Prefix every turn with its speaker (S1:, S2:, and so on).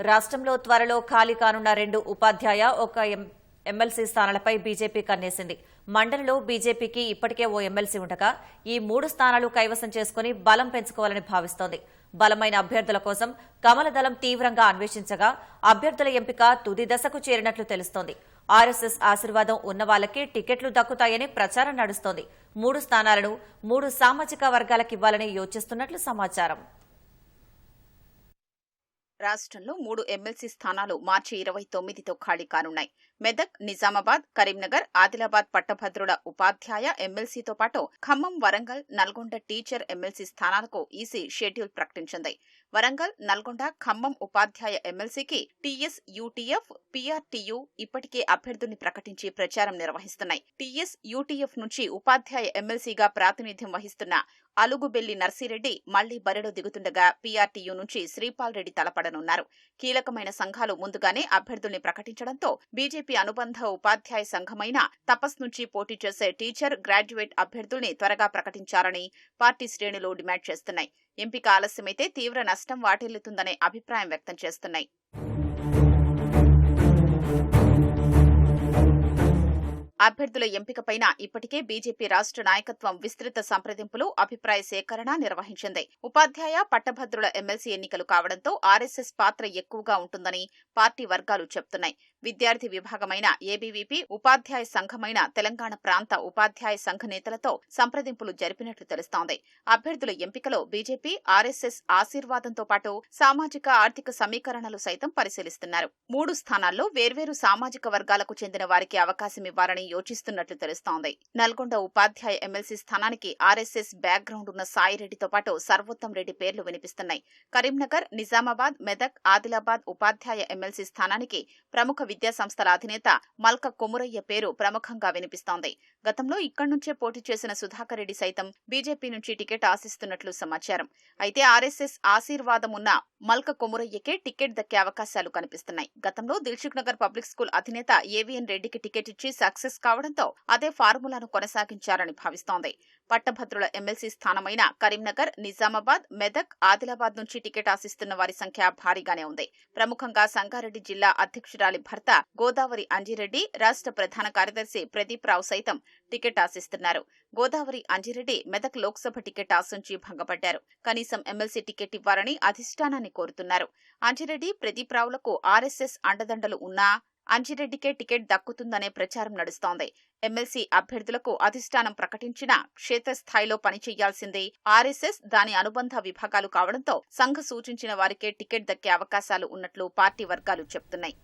S1: రాష్ట్రంలో త్వరలో ఖాళీ కానున్న రెండు ఉపాధ్యాయ ఒక ఎం- ఎమ్మెల్సీ స్థానాలపై బీజేపీ కన్నేసింది. మండలిలో బీజేపీకి ఇప్పటికే ఓ ఎమ్మెల్సీ ఉండగా ఈ మూడు స్థానాలు కైవసం చేసుకుని బలం పెంచుకోవాలని భావిస్తోంది. బలమైన అభ్యర్థుల కోసం కమలదళం తీవ్రంగా అన్వేషించగా అభ్యర్థుల ఎంపిక తుది దశకు చేరినట్లు తెలుస్తోంది. ఆర్ఎస్ఎస్ ఆశీర్వాదం ఉన్న వాళ్ళకే టికెట్లు దక్కుతాయని ప్రచారం నడుస్తోంది. మూడు స్థానాలను మూడు సామాజిక వర్గాలకివ్వాలని యోచిస్తున్నట్లు సమాచారం.
S2: రాష్ట్రంలో మూడు ఎమ్మెల్సీ స్థానాలు మార్చి ఇరవై తొమ్మిదితో ఖాళీ కానున్నాయి. మెదక్ నిజామాబాద్ కరీంనగర్ ఆదిలాబాద్ పట్టభద్రుల ఉపాధ్యాయ ఎమ్మెల్సీతో పాటు ఖమ్మం వరంగల్ నల్గొండ టీచర్ ఎమ్మెల్సీ స్థానాలకు ఈసీ షెడ్యూల్ ప్రకటించింది. వరంగల్ నల్గొండ ఖమ్మం ఉపాధ్యాయ ఎమ్మెల్సీకి టీఎస్ యూటీఎఫ్ పీఆర్టీయు ఇప్పటికే అభ్యర్థుల్ని ప్రకటించి ప్రచారం నిర్వహిస్తున్నాయి. టీఎస్ యూటీఎఫ్ నుంచి ఉపాధ్యాయ ఎమ్మెల్సీగా ప్రాతినిధ్యం వహిస్తున్న అలుగుబెల్లి నర్సిరెడ్డి మళ్ళీ బరిలో దిగుతుండగా పీఆర్టీయూ నుంచి శ్రీపాల్ రెడ్డి తలపడనున్నారు. కీలకమైన సంఘాలు ముందుగానే అభ్యర్థుల్ని ప్రకటించడంతో బీజేపీ అనుబంధ ఉపాధ్యాయ సంఘమైన తపస్ నుంచి పోటీ చేసే టీచర్ గ్రాడ్యుయేట్ అభ్యర్థుల్ని త్వరగా ప్రకటించాలని పార్టీ శ్రేణులు డిమాండ్ చేస్తున్నాయి. ఎంపిక ఆలస్యమైతే తీవ్ర నష్టం వాటిల్లుతుందనే అభిప్రాయం వ్యక్తం చేస్తున్నాయి. అభ్యర్థుల ఎంపికపైన ఇప్పటికే బీజేపీ రాష్ట్ర నాయకత్వం విస్తృత సంప్రదింపులు అభిప్రాయ సేకరణ నిర్వహించింది. ఉపాధ్యాయ పట్టభద్రుల ఎమ్మెల్సీ ఎన్నికలు కావడంతో ఆర్ఎస్ఎస్ పాత్ర ఎక్కువగా ఉంటుందని పార్టీ వర్గాలు చెబుతున్నాయి విద్యార్థి విభాగమైన ఏబీవీపీ ఉపాధ్యాయ సంఘమైన తెలంగాణ ప్రాంత ఉపాధ్యాయ సంఘ నేతలతో సంప్రదింపులు జరిపినట్లు తెలుస్తోంది. అభ్యర్థుల ఎంపికలో బీజేపీ ఆర్ఎస్ఎస్ ఆశీర్వాదంతో పాటు సామాజిక ఆర్థిక సమీకరణలు సైతం పరిశీలిస్తున్నారు. మూడు స్థానాల్లో వేర్వేరు సామాజిక వర్గాలకు చెందిన వారికి అవకాశం ఇవ్వాలని యోచిస్తున్నట్లు తెలుస్తోంది. నల్గొండ ఉపాధ్యాయ ఎమ్మెల్సీ స్థానానికి ఆర్ఎస్ఎస్ బ్యాక్గ్రౌండ్ ఉన్న సాయిరెడ్డితో పాటు సర్వోత్తం రెడ్డి పేర్లు వినిపిస్తున్నాయి. కరీంనగర్ నిజామాబాద్ మెదక్ ఆదిలాబాద్ ఉపాధ్యాయ ఎమ్మెల్సీ స్థానానికి ప్రముఖ విద్యా సంస్థల అధినేత మల్క కొమురయ్య పేరు ప్రముఖంగా వినిపిస్తోంది. గతంలో ఇక్కడి నుంచే పోటీ చేసిన సుధాకర్ రెడ్డి సైతం బీజేపీ నుంచి టికెట్ ఆశిస్తున్నట్లు సమాచారం. అయితే ఆర్ఎస్ఎస్ ఆశీర్వాదం ఉన్న మల్క కొమురయ్యకే టికెట్ దక్కే అవకాశాలు కనిపిస్తున్నాయి. గతంలో దిల్సుఖ్ నగర్ పబ్లిక్ స్కూల్ అధినేత ఏవిఎన్ రెడ్డికి టికెట్ ఇచ్చి సక్సెస్ కావడంతో అదే ఫార్ములాను కొనసాగించారని భావిస్తోంది. పట్టభద్రుల ఎమ్మెల్సీ స్థానమైన కరీంనగర్ నిజామాబాద్ మెదక్ ఆదిలాబాద్ నుంచి టికెట్ ఆశిస్తున్న వారి సంఖ్య భారీగానే ఉంది. ప్రముఖంగా సంగారెడ్డి జిల్లా అధ్యక్షురాలి భర్త గోదావరి అంజిరెడ్డి రాష్ట్ర ప్రధాన కార్యదర్శి ప్రదీప్ రావు సైతం టికెట్ ఆశిస్తున్నారు. గోదావరి అంజిరెడ్డి మెదక్ లోక్సభ టికెట్ ఆశించి భంగపడ్డారు. కనీసం ఎమ్మెల్సీ టికెట్ ఇవ్వాలని అధిష్టానాన్ని కోరుతున్నారు. అంజిరెడ్డి ప్రదీప్ రావులకు ఆర్ఎస్ఎస్ అండదండలు ఉన్నా అంజిరెడ్డికే టికెట్ దక్కుతుందనే ప్రచారం నడుస్తోంది. ఎమ్మెల్సీ అభ్యర్థులకు అధిష్టానం ప్రకటించిన క్షేత్రస్థాయిలో పనిచేయాల్సిందే. ఆర్ఎస్ఎస్ దాని అనుబంధ విభాగాలు కావడంతో సంఘ సూచించిన వారికే టికెట్ దక్కే అవకాశాలు ఉన్నట్లు పార్టీ వర్గాలు చెబుతున్నాయి